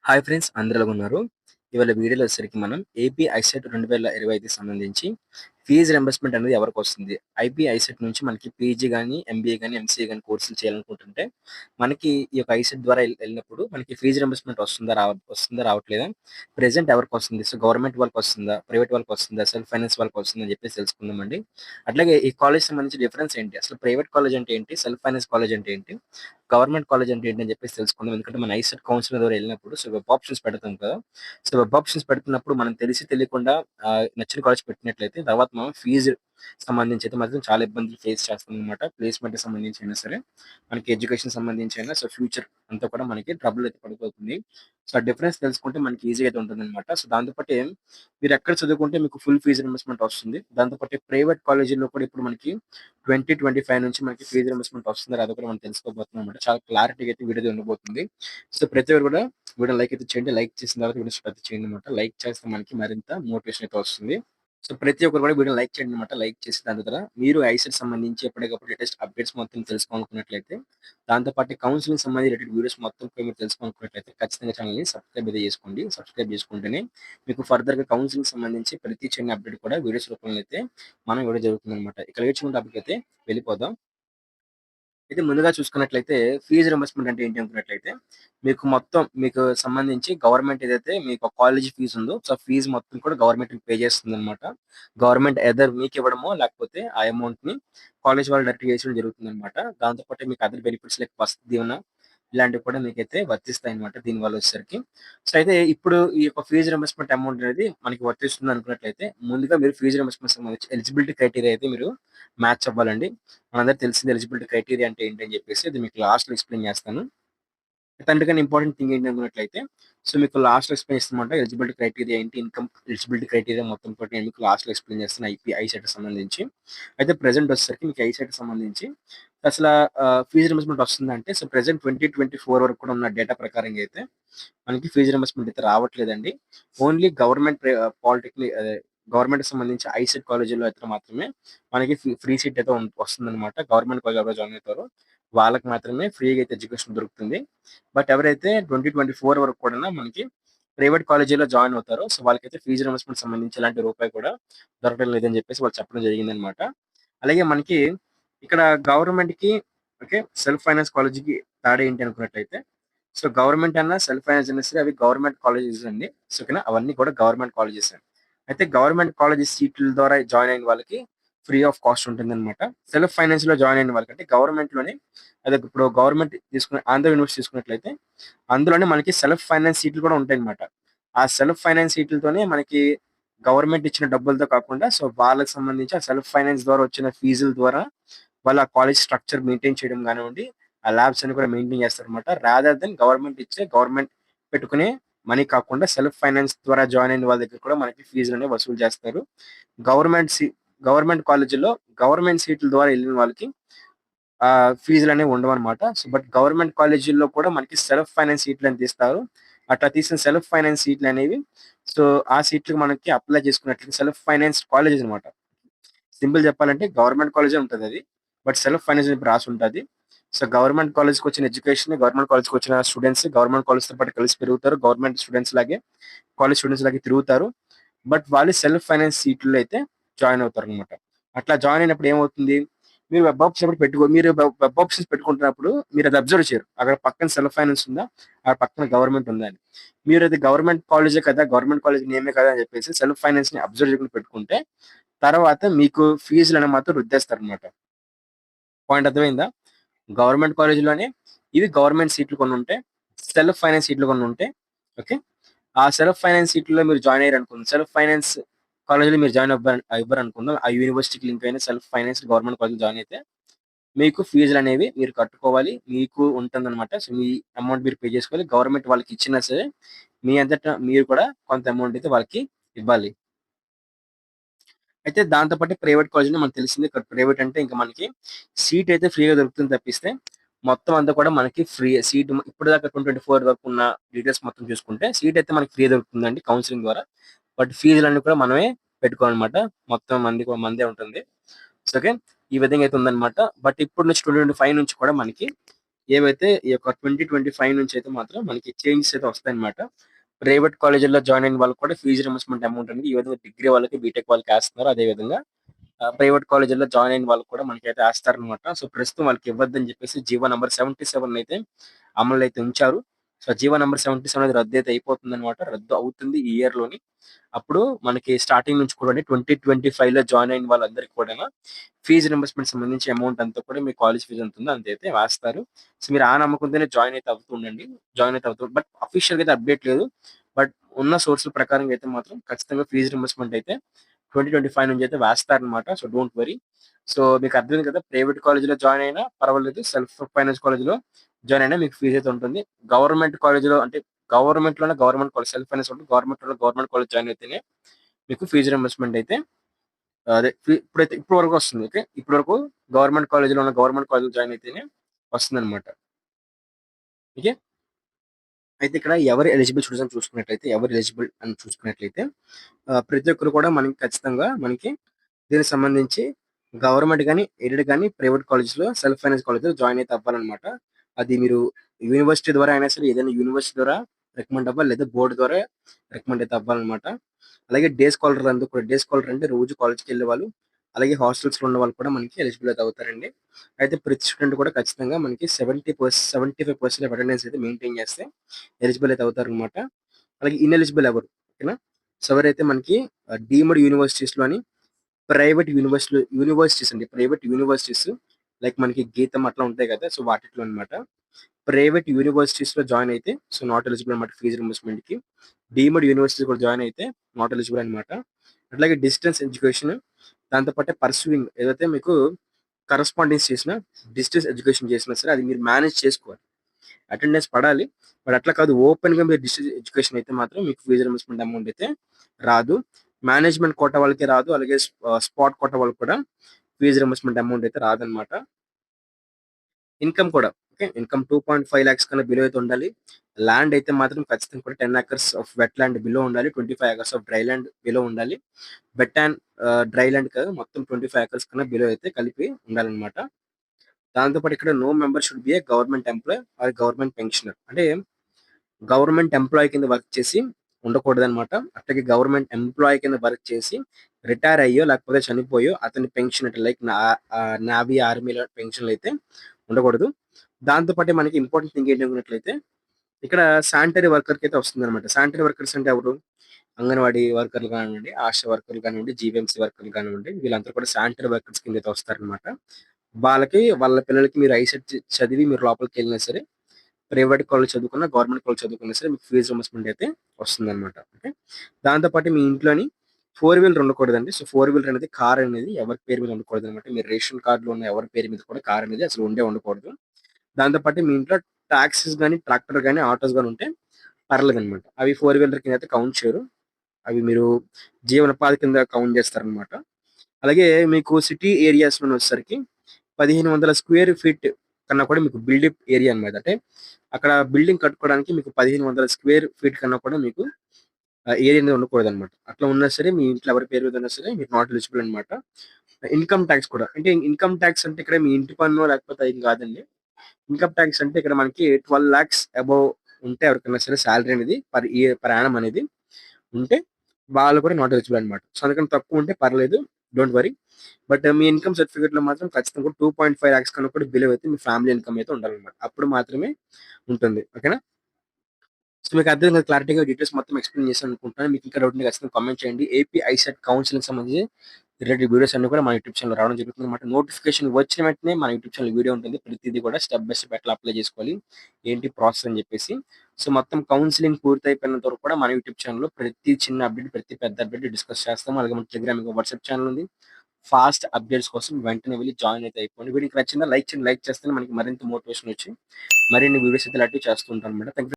Hi friends అందరిలో ఉన్నారు? ఇవాళ వీడియోలో వచ్చేసరికి మనం ఏపీ ఐసెట్ రెండు వేల ఇరవై ఐదుకి సంబంధించి ఫీజు రెంబర్స్మెంట్ అనేది ఎవరికి వస్తుంది? ఐపీ ఐసెట్ నుంచి మనకి పీజీ కానీ ఎంబీఏ కానీ ఎంసీఏ కానీ కోర్సులు చేయాలనుకుంటుంటే మనకి ఈ యొక్క ఐసెట్ ద్వారా వెళ్ళినప్పుడు మనకి ఫీజు రెంబర్స్మెంట్ వస్తుందా రావ వస్తుందా రావట్లేదా? ప్రెసెంట్ ఎవరికి వస్తుంది? సో గవర్నమెంట్ వాళ్ళకి వస్తుందా? ప్రైవేట్ వాళ్ళకి వస్తుందా? సెల్ఫ్ ఫైనాన్స్ వాళ్ళకి వస్తుందా? అని చెప్పేసి తెలుసుకుందామండి. అట్లాగే ఈ కాలేజ్ సంబంధించి డిఫరెన్స్ ఏంటి? అసలు ప్రైవేట్ కాలేజ్ అంటే ఏంటి? సెల్ఫ్ ఫైనాన్స్ కాలేజ్ అంటే ఏంటి? గవర్నమెంట్ కాలేజ్ అంటే ఏంటి? అని చెప్పేసి తెలుసుకుందాం. ఎందుకంటే మన ఐసెట్ కౌన్సిల్ ద్వారా వెళ్ళినప్పుడు సో వెబ్ ఆప్షన్స్ పెడతాం కదా. సో వెబ్ ఆప్షన్స్ పెడుతున్నప్పుడు మనం తెలిసి తెలియకుండా నచ్చిన కాలేజ్ పెట్టినట్లయితే తర్వాత మనం ఫీజు సంబంధించి అయితే మాత్రం చాలా ఇబ్బందులు ఫేస్ చేస్తాం అనమాట ప్లేస్మెంట్ సంబంధించి అయినా సరే మనకి ఎడ్యుకేషన్ సంబంధించి అయినా సో ఫ్యూచర్ అంతా కూడా మనకి ట్రబుల్ అయితే పడిపోతుంది. సో ఆ డిఫరెన్స్ తెలుసుకుంటే మనకి ఈజీ అయితే ఉంటుంది అనమాట సో దాంతోపాటు మీరు ఎక్కడ చదువుకుంటే మీకు ఫుల్ ఫీజు రిమర్స్మెంట్ వస్తుంది. దాంతోపాటు ప్రైవేట్ కాలేజీలో కూడా ఇప్పుడు మనకి ట్వంటీ ట్వంటీ ఫైవ్ నుంచి మనకి ఫీజు రిమర్స్మెంట్ వస్తుంది. అది కూడా మనం తెలుసుకోబోతున్నాం అనమాట చాలా క్లారిటీ అయితే వీడియో ఉండబోతుంది. సో ప్రతి ఒక్కరు కూడా వీడియో లైక్ అయితే చేయండి. లైక్ చేసిన తర్వాత వీడియో చేయండి అనమాట లైక్ చేస్తే మనకి మరింత మోటివేషన్ అయితే వస్తుంది. సో ప్రతి ఒక్కరు కూడా వీడియో లైక్ చేయండి అనమాట లైక్ చేసి దాని ద్వారా మీరు ఐసెట్ సంబంధించి ఎప్పటికప్పుడు లేటెస్ట్ అప్డేట్స్ మొత్తం తెలుసుకోవాలనుకున్నట్లయితే దాంతోపాటు కౌన్సిలింగ్ సంబంధించి రిలేటెడ్ వీడియోస్ మొత్తం మీరు తెలుసుకోవాలనుకున్నట్లయితే ఖచ్చితంగా ఛానల్ని సబ్స్క్రైబ్ అయితే చేసుకోండి. సబ్స్క్రైబ్ చేసుకుంటేనే మీకు ఫర్దర్గా కౌన్సిలింగ్ సంబంధించి ప్రతి చిన్న అప్డేట్ కూడా వీడియోస్ రూపంలో అయితే మనం ఇవ్వడం జరుగుతుంది అనమాట ఇక లేట్ టాపిక్ అయితే వెళ్ళిపోదాం. అయితే ముందుగా చూసుకున్నట్లయితే ఫీజు రింబర్స్మెంట్ అంటే ఏంటి అనుకున్నట్లయితే మీకు మొత్తం మీకు సంబంధించి గవర్నమెంట్ ఏదైతే మీకు కాలేజ్ ఫీజు ఉందో సో ఫీజు మొత్తం కూడా గవర్నమెంట్ పే చేస్తుంది అనమాట గవర్నమెంట్ ఎదర్ మీకు ఇవ్వడమో లేకపోతే ఆ అమౌంట్ని కాలేజ్ వాళ్ళు డైరెక్ట్ చేసడం జరుగుతుంది అనమాట దాంతోపాటు మీకు other benefits like Vasathi Deevena ఇలాంటివి కూడా మీకైతే వర్తిస్తాయి అనమాట దీని వల్ల వచ్చేసరికి. సో అయితే ఇప్పుడు ఈ యొక్క ఫీజు రింబర్స్మెంట్ అమౌంట్ అనేది మనకి వర్తిస్తుంది అనుకున్నట్లయితే ముందుగా మీరు ఫీజు రింబర్స్మెంట్ సంబంధించి ఎలిజిబిలిటీ క్రైటీరియా అయితే మీరు మ్యాచ్ అవ్వాలండి. మనందరూ తెలిసింది ఎలిజిబిలిటీ క్రైటీరియా అంటే ఏంటి అని చెప్పేసి అది మీకు లాస్ట్లో ఎక్స్ప్లెయిన్ చేస్తాను. అంతకన్నా ఇంపార్టెంట్ థింగ్ ఏంటి అనుకున్నట్లయితే సో మీకు లాస్ట్లో ఎక్స్ప్లెయిన్ చేస్తామంటే ఎలిజిబిలిటీ క్రైటీరియా ఏంటి ఇన్కమ్ ఎలిజిబిలిటీ క్రైటీరియా మొత్తం కూడా నేను మీకు లాస్ట్లో ఎక్స్ప్లెయిన్ చేస్తాను ఐపీ ఐసెట్ సంబంధించి. అయితే ప్రెసెంట్ వచ్చేసరికి మీకు ఐసెట్ సంబంధించి అసలు ఫీజు రింబర్స్మెంట్ వస్తుందంటే so present twenty twenty four వరకు కూడా ఉన్న డేటా ప్రకారం అయితే మనకి ఫీజు రింబర్స్మెంట్ అయితే రావట్లేదండి. ఓన్లీ గవర్నమెంట్ పాలిటెక్నిక్ గవర్నమెంట్ సంబంధించి ఐసెట్ కాలేజీలో అయితే మాత్రమే మనకి ఫ్రీ సీట్ అయితే వస్తుందన్నమాట. గవర్నమెంట్ కాలేజ్ జాయిన్ అవుతారో వాళ్ళకి మాత్రమే ఫ్రీగా అయితే ఎడ్యుకేషన్ దొరుకుతుంది. బట్ ఎవరైతే ట్వంటీ ట్వంటీ ఫోర్ వరకు కూడా మనకి ప్రైవేట్ కాలేజీలో జాయిన్ అవుతారో సో వాళ్ళకైతే ఫీజు రిమర్స్మెంట్ సంబంధించి ఇలాంటి రూపాయి కూడా దొరకడం లేదని చెప్పేసి వాళ్ళు చెప్పడం జరిగిందనమాట అలాగే మనకి ఇక్కడ గవర్నమెంట్కి ఓకే సెల్ఫ్ ఫైనాన్స్ కాలేజీకి తేడా ఏంటి అనుకున్నట్లయితే సో గవర్నమెంట్ అన్న సెల్ఫ్ ఫైనాన్స్ అయినా సరే అవి గవర్నమెంట్ కాలేజెస్ అండి. సో ఓకేనా అవన్నీ కూడా గవర్నమెంట్ కాలేజెస్ అండి అయితే గవర్నమెంట్ కాలేజెస్ సీట్ల ద్వారా జాయిన్ అయిన వాళ్ళకి ఫ్రీ ఆఫ్ కాస్ట్ ఉంటుంది అనమాట సెల్ఫ్ ఫైనాన్స్లో జాయిన్ అయిన వాళ్ళకంటే గవర్నమెంట్లోనే అదే ఇప్పుడు గవర్నమెంట్ తీసుకున్న ఆంధ్ర యూనివర్సిటీ తీసుకున్నట్లయితే అందులోనే మనకి సెల్ఫ్ ఫైనాన్స్ సీట్లు కూడా ఉంటాయి అనమాట ఆ సెల్ఫ్ ఫైనాన్స్ సీట్లతోనే మనకి గవర్నమెంట్ ఇచ్చిన డబ్బులతో కాకుండా సో వాళ్ళకి సంబంధించి ఆ సెల్ఫ్ ఫైనాన్స్ ద్వారా వచ్చిన ఫీజుల ద్వారా వాళ్ళ కాలేజ్ స్ట్రక్చర్ మెయింటైన్ చేయడం కానివ్వండి ఆ ల్యాబ్స్ అని కూడా మెయింటైన్ చేస్తారు అనమాట రాదర్ దెన్ గవర్నమెంట్ ఇచ్చే గవర్నమెంట్ పెట్టుకునే మనీ కాకుండా సెల్ఫ్ ఫైనాన్స్ ద్వారా జాయిన్ అయిన వాళ్ళ దగ్గర కూడా మనకి ఫీజులు అనేవి వసూలు చేస్తారు. గవర్నమెంట్ సీ గవర్నమెంట్ కాలేజీలో గవర్నమెంట్ సీట్ల ద్వారా వెళ్ళిన వాళ్ళకి ఆ ఫీజులు అనేవి ఉండవు అనమాట సో బట్ గవర్నమెంట్ కాలేజీల్లో కూడా మనకి సెల్ఫ్ ఫైనాన్స్ సీట్లు అని తీస్తారు. అట్లా తీసిన సెల్ఫ్ ఫైనాన్స్ సీట్లు అనేవి సో ఆ సీట్లకు మనకి అప్లై చేసుకున్నట్లయితే సెల్ఫ్ ఫైనాన్స్ కాలేజెస్ అనమాట సింపుల్ చెప్పాలంటే గవర్నమెంట్ కాలేజే ఉంటుంది అది. బట్ సెల్ఫ్ ఫైనాన్స్ అని రాసి ఉంటుంది. సో గవర్నమెంట్ కాలేజ్కి వచ్చిన ఎడ్యుకేషన్ గవర్నమెంట్ కాలేజ్కి వచ్చిన స్టూడెంట్స్ గవర్నమెంట్ కాలేజ్తో పాటు కలిసి పెరుగుతారు. గవర్నమెంట్ స్టూడెంట్స్ లాగే కాలేజ్ స్టూడెంట్స్ లాగే తిరుగుతారు. బట్ వాళ్ళు సెల్ఫ్ ఫైనాన్స్ సీట్లు అయితే జాయిన్ అవుతారు అనమాట అట్లా జాయిన్ అయినప్పుడు ఏమవుతుంది? మీరు వెబ్ ఆప్షన్ పెట్టుకో మీరు వెబ్ ఆప్షన్స్ పెట్టుకుంటున్నప్పుడు మీరు అది అబ్జర్వ్ చేయరు. అక్కడ పక్కన సెల్ఫ్ ఫైనాన్స్ ఉందా? ఆ పక్కన గవర్నమెంట్ ఉందా అని. మీరు అది గవర్నమెంట్ కాలేజే కదా గవర్నమెంట్ కాలేజ్ నేమే కదా అని చెప్పేసి సెల్ఫ్ ఫైనాన్స్ని అబ్జర్వ్ చేయకుండా పెట్టుకుంటే తర్వాత మీకు ఫీజులు అనేది మాత్రం రుద్దేస్తారు అనమాట పాయింట్ అర్థమైందా? గవర్నమెంట్ కాలేజీలోనే ఇవి గవర్నమెంట్ సీట్లు కొన్ని ఉంటాయి సెల్ఫ్ ఫైనాన్స్ సీట్లు కొన్ని ఉంటాయి ఓకే? ఆ సెల్ఫ్ ఫైనాన్స్ సీట్లో మీరు జాయిన్ అయ్యారు అనుకుందాం. సెల్ఫ్ ఫైనాన్స్ కాలేజీలో మీరు జాయిన్ అవ్వరు అవ్వరు అనుకుందాం ఆ యూనివర్సిటీకి లింక్ అయిన self finance government college join అయితే మీకు ఫీజులు అనేవి మీరు కట్టుకోవాలి. మీకు ఉంటుంది అనమాట సో మీ అమౌంట్ మీరు పే చేసుకోవాలి. గవర్నమెంట్ వాళ్ళకి ఇచ్చినా సరే మీ అంతటా మీరు కూడా కొంత అమౌంట్ అయితే వాళ్ళకి ఇవ్వాలి. అయితే దాంతో పాటు ప్రైవేట్ కాలేజ్ మనకు తెలిసింది ప్రైవేట్ అంటే ఇంకా మనకి సీట్ అయితే ఫ్రీగా దొరుకుతుంది తప్పిస్తే మొత్తం అంతా కూడా మనకి ఫ్రీ సీట్ ఇప్పుడు దాకా ట్వంటీ ఫోర్ వరకు ఉన్న డీటెయిల్స్ మొత్తం చూసుకుంటే సీట్ అయితే మనకి ఫ్రీ దొరుకుతుందండి కౌన్సిలింగ్ ద్వారా. బట్ ఫీజులన్నీ కూడా మనమే పెట్టుకోవాలన్నమాట. మొత్తం మంది మందే ఉంటుంది. So okay? ఈ విధంగా అయితే ఉందన్నమాట. బట్ ఇప్పుడు నుంచి ట్వంటీ ట్వంటీ ఫైవ్ నుంచి కూడా మనకి ఏవైతే ఈ యొక్క ట్వంటీ ట్వంటీ ఫైవ్ నుంచి అయితే మాత్రం మనకి చేంజెస్ అయితే వస్తాయన్నమాట. ప్రైవేట్ కాలేజీల్లో జాయిన్ అయిన వాళ్ళకి కూడా ఫీజు రిమర్స్మెంట్ అమౌంట్ అనేది ఈ విధంగా డిగ్రీ వాళ్ళకి బీటెక్ వాళ్ళకి వేస్తున్నారు. అదే విధంగా ప్రైవేట్ కాలేజీల్లో జాయిన్ అయిన వాళ్ళు కూడా మనకి అయితే వేస్తారనమాట సో ప్రస్తుతం వాళ్ళకి ఇవ్వద్దని చెప్పేసి జీవో నెంబర్ సెవెంటీ సెవెన్ అయితే అమలు అయితే ఉంచారు. So GO number seventy seven అనేది రద్దు అయితే అయిపోతుంది అనమాట రద్దు అవుతుంది ఈ ఇయర్లోని. అప్పుడు మనకి స్టార్టింగ్ నుంచి కూడా ట్వంటీ ట్వంటీ ఫైవ్లో జాయిన్ అయిన వాళ్ళందరికీ కూడా ఫీజు రింబర్స్మెంట్ సంబంధించి అమౌంట్ అంతా కూడా మీ కాలేజ్ ఫీజు ఎంత ఉందో అంత అయితే వేస్తారు. సో మీరు ఆ నమ్మకంతోనే జాయిన్ అయితే అవుతూ ఉండండి. జాయిన్ అయితే అవుతుంది బట్ అఫీషియల్గా అయితే అప్డేట్ లేదు. బట్ ఉన్న సోర్సుల ప్రకారం అయితే మాత్రం ఖచ్చితంగా ఫీజు రింబర్స్మెంట్ అయితే ట్వంటీ ట్వంటీ ఫైవ్ నుంచి అయితే వేస్తారనమాట సో డోంట్ వరీ సో మీకు అర్థమైంది కదా ప్రైవేట్ కాలేజీలో జాయిన్ అయినా పర్వాలేదు. సెల్ఫ్ ఫైనాన్స్ కాలేజీలో జాయిన్ అయినా మీకు ఫీజు అయితే ఉంటుంది. గవర్నమెంట్ కాలేజీలో అంటే గవర్నమెంట్లోనే గవర్నమెంట్ కాలేజ్ సెల్ఫ్ ఫైనాన్స్ ఉంటుంది గవర్నమెంట్లో గవర్నమెంట్ కాలేజ్ జాయిన్ అయితేనే మీకు ఫీజు రింబర్స్మెంట్ అయితే అదే ఇప్పుడైతే ఇప్పుడు వరకు వస్తుంది ఓకే? ఇప్పటి వరకు గవర్నమెంట్ కాలేజీలో ఉన్న గవర్నమెంట్ కాలేజ్ జాయిన్ అయితేనే వస్తుంది అనమాట ఓకే? అయితే ఇక్కడ ఎవరు ఎలిజిబుల్ స్టూడెంట్స్ అని చూసుకున్నట్లయితే ఎవరు ఎలిజిబుల్ అని చూసుకున్నట్లయితే ప్రతి ఒక్కరు కూడా మనకి ఖచ్చితంగా మనకి దీనికి సంబంధించి గవర్నమెంట్ కానీ ఎయిడెడ్ కానీ ప్రైవేట్ కాలేజ్లో సెల్ఫ్ ఫైనాన్స్ కాలేజ్లో జాయిన్ అయితే అవ్వాలన్నమాట. అది మీరు యూనివర్సిటీ ద్వారా అయినా సరే ఏదైనా యూనివర్సిటీ ద్వారా రికమెండ్ అవ్వాలి లేదా బోర్డు ద్వారా రికమెండ్ అయితే అవ్వాలన్నమాట. అలాగే డే స్కాలర్ అందుకు కూడా డే స్కాలర్ అంటే రోజు కాలేజ్కి వెళ్ళే వాళ్ళు అలాగే హాస్టల్స్లో ఉన్న వాళ్ళు కూడా మనకి ఎలిజిబుల్ అయితే అవుతారండి. అయితే ప్రతి స్టూడెంట్ కూడా ఖచ్చితంగా మనకి seventy percent seventy five percent attendance అయితే మెయింటైన్ చేస్తే ఎలిజిబుల్ అయితే అవుతారు అనమాట అలాగే ఇన్ఎలిజిబుల్ ఎవరు ఓకేనా? సో ఎవరైతే మనకి డీమ్డ్ యూనివర్సిటీస్లోని ప్రైవేట్ యూనివర్సిటీ యూనివర్సిటీస్ అండి ప్రైవేట్ యూనివర్సిటీస్ లైక్ మనకి గీతం అట్లా ఉంటాయి కదా సో వాటిలో అన్నమాట. ప్రైవేట్ యూనివర్సిటీస్లో జాయిన్ అయితే సో నాట్ ఎలిజిబుల్ అనమాట ఫీజు రింబర్స్మెంట్కి. డీమ్డ్ యూనివర్సిటీ కూడా జాయిన్ అయితే నాట్ ఎలిజిబుల్ అనమాట అట్లాగే డిస్టెన్స్ ఎడ్యుకేషన్ దాంతోపాటు పర్సూయింగ్ ఏదైతే మీకు కరస్పాండెన్స్ చేసిన డిస్టెన్స్ ఎడ్యుకేషన్ చేసినా సరే అది మీరు మేనేజ్ చేసుకోవాలి. అటెండెన్స్ పడాలి బట్ అట్లా కాదు ఓపెన్గా మీరు డిస్టెన్స్ ఎడ్యుకేషన్ అయితే మాత్రం మీకు ఫీజు రింబర్స్మెంట్ అమౌంట్ అయితే రాదు. మేనేజ్మెంట్ కోట వాళ్ళకి రాదు అలాగే స్పాట్ కోట వాళ్ళకి కూడా ఫీజు రింబర్స్మెంట్ అమౌంట్ అయితే రాదనమాట ఇన్కమ్ కూడా okay income two point five lakhs కన్నా బిలో అయితే ఉండాలి. ల్యాండ్ అయితే మాత్రం ఖచ్చితంగా కూడా ten acres of wet land below ఉండాలి. Twenty five acres of dry land below ఉండాలి వెట్ అండ్ డ్రై ల్యాండ్ కాదు మొత్తం ట్వంటీ ఫైవ్ ఏకర్స్ కన్నా బిలో అయితే కలిపి ఉండాలన్నమాట. దాంతోపాటు ఇక్కడ no member should be a government employee or government pensioner అంటే గవర్నమెంట్ ఎంప్లాయ్ కింద వర్క్ చేసి ఉండకూడదు అనమాట అట్లాగే గవర్నమెంట్ ఎంప్లాయ్ కింద వర్క్ చేసి రిటైర్ అయ్యో లేకపోతే చనిపోయో అతని పెన్షన్ అంటే లైక్ నావీ ఆర్మీలో పెన్షన్లు అయితే ఉండకూడదు. దాంతోపాటు మనకి ఇంపార్టెంట్ థింగ్ ఏంటి అనుకున్నట్లయితే ఇక్కడ శానిటరీ వర్కర్కి అయితే వస్తుంది అనమాట శానిటరీ వర్కర్స్ అంటే ఎవరు? అంగన్వాడీ వర్కర్లు కానివ్వండి ఆశా వర్కర్లు కానివ్వండి జీవీఎంసీ వర్కర్లు కానివ్వండి వీళ్ళందరూ కూడా శానిటరీ వర్కర్స్ కింద అయితే వస్తారనమాట వాళ్ళకి వాళ్ళ పిల్లలకి మీరు ఐసెట్ చదివి మీరు లోపలికి వెళ్ళినా సరే ప్రైవేట్ కాలేజ్ చదువుకున్నా గవర్నమెంట్ కాలేజ్ చదువుకున్నా సరే మీకు ఫీజు రిమర్స్మెంట్ అయితే వస్తుంది అనమాట ఓకే దాంతోపాటు మీ ఇంట్లోని ఫోర్ వీలర్ ఉండకూడదండి. సో ఫోర్ వీలర్ అనేది కార్ అనేది ఎవరి పేరు మీద ఉండకూడదు అనమాట మీరు రేషన్ కార్డులో ఉన్న ఎవరి పేరు మీద కూడా కార్ అనేది అసలు ఉండే ఉండకూడదు. దాంతోపాటు మీ ఇంట్లో టాక్సీస్ కానీ ట్రాక్టర్ కానీ ఆటోస్ కానీ ఉంటే పర్లేదు అనమాట అవి ఫోర్ వీలర్ కింద అయితే కౌంట్ చేయరు. అవి మీరు జీవనోపాధి కింద కౌంట్ చేస్తారనమాట అలాగే మీకు సిటీ ఏరియాస్లో వచ్చేసరికి పదిహేను వందల స్క్వేర్ ఫీట్ కన్నా కూడా మీకు బిల్డప్ ఏరియా అనమాట అంటే అక్కడ బిల్డింగ్ కట్టుకోవడానికి మీకు పదిహేను వందల స్క్వేర్ ఫీట్ కన్నా కూడా మీకు ఏరియా అనేది ఉండకూడదు అనమాట అట్లా ఉన్నా సరే మీ ఇంట్లో ఎవరి పేరు మీద ఉన్నా సరే మీరు నాట్ ఎలిజిబుల్ అనమాట ఇన్కమ్ ట్యాక్స్ కూడా. అంటే ఇన్కమ్ ట్యాక్స్ అంటే ఇక్కడ మీ ఇంటి పన్ను లేకపోతే అది కాదండి. ఇన్కమ్ ట్యాక్స్ అంటే ఇక్కడ మనకి ట్వెల్వ్ లాక్స్ అబౌవ్ ఉంటే ఎవరికైనా సరే శాలరీ అనేది పర్ ఇయర్ పర్ అనేది ఉంటే వాళ్ళు కూడా నాట్ ఎలిజిబుల్ అనమాట సో అందుకని తక్కువ ఉంటే పర్లేదు. డోంట్ వరీ బట్ మీ ఇన్కమ్ సర్టిఫికేట్లో మాత్రం ఖచ్చితంగా టూ పాయింట్ ఫైవ్ లాక్స్ కన్నా కూడా బిలో అయితే మీ ఫ్యామిలీ ఇన్కమ్ అయితే ఉండాలన్నమాట. అప్పుడు మాత్రమే ఉంటుంది ఓకేనా? సో మీకు అర్థం క్లారిటీగా డీటెయిల్స్ మొత్తం ఎక్స్ప్లెయిన్ చేసి అనుకుంటున్నాను. మీకు ఇంకా డౌట్ ఖచ్చితంగా కామెంట్ చేయండి. ఏపీ ఐసెట్ కౌన్సిలింగ్ సంబంధించి రిలేటెడ్ వీడియోస్ అన్ని కూడా మన యూట్యూబ్ ఛానల్ రావడం జరుగుతుంది అనమాట నోటిఫికేషన్ వచ్చిన వెంటనే మన యూట్యూబ్ ఛానల్ వీడియో ఉంటుంది. ప్రతిదీ కూడా స్టెప్ బై స్టెప్ ఎట్లా అప్లై చేసుకోవాలి ఏంటి ప్రాసెస్ అని చెప్పేసి. సో మొత్తం కౌన్సిలింగ్ పూర్తి అయిపోయినంత వరకు కూడా మన యూట్యూబ్ ఛానల్లో ప్రతి చిన్న అప్డేట్ ప్రతి పెద్ద అప్డేట్ డిస్కస్ చేస్తాం అలాగే మన టెలిగ్రామ్ వాట్సాప్ ఛానల్ ఉంది. ఫాస్ట్ అప్డేట్స్ కోసం వెంటనే వెళ్ళి జాయిన్ అయితే అయిపోండి. వీడికి నచ్చిందా లైక్ చేయండి. లైక్ చేస్తే మనకి మరింత మోటివేషన్ వచ్చి మరిన్ని వీడియోస్ అయితే ఇలాంటివి చేస్తుంటాను అనమాట థ్యాంక్